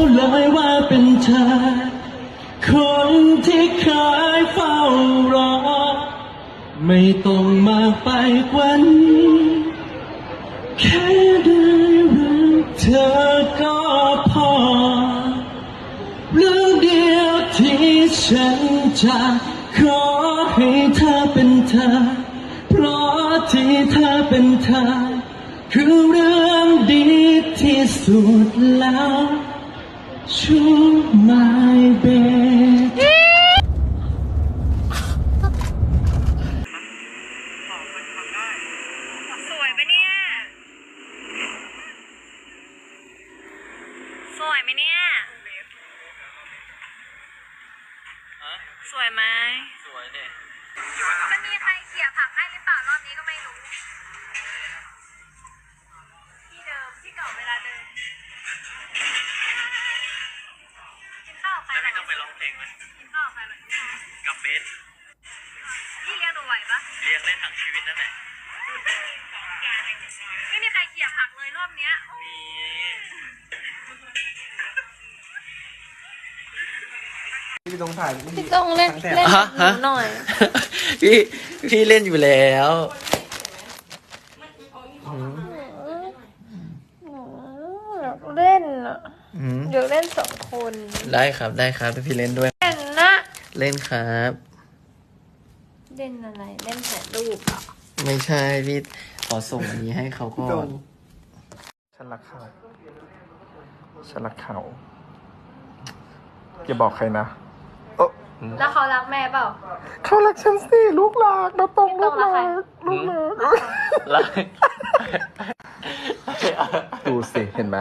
ู้เลยว่าเป็นเธอ คนที่เคยเฝ้ารอ ไม่ต้องมาไปกว่านี้แค่ได้รักเธอก็พอ เรื่องเดียวที่ฉันจะขอให้เธอเป็นเธอ เพราะที่เธอเป็นเธอ คือเรื่องดีที่สุดแล้ว ชู my babe สวยปะเนี่ย สวยไหมเนี่ย สวยไหม สวยเด็มันมีใครเขี่ยผักให้หรือเปล่ารอบนี้ก็ไม่รู้ ไหมกินข้าวกับใครหน่อยกับเบสพี่เลี้ยงหนูไหวปะเลี้ยงได้ทั้งชีวิตนั่นแหละไม่มีใครเขี่ยผักเลยรอบเนี้ยโอ้มีพี่ต้องถ่ายพี่ต้องเล่นทั้งแถบเล่นฮะหนูฮะหน่อย พี่พี่เล่นอยู่แล้วอยากเล่นอะอืมอยากเล่นสองคน ได้ครับได้ครับพี่เล่นด้วย เล่นนะเล่นครับ เล่นอะไร เล่นถ่ายรูปเหรอไม่ใช่พี่ขอส่งอันนี้ให้เขาก่พี่อตรนงฉันรักเขาฉันรักเขาอย่าบอกใครนะเออแล้วเขารักแม่เปล่าเขารักฉันสิลูกหลากนะตรงตลูรงกรัหกใครลากลูกหลากแล้วดูสิเห็นไหม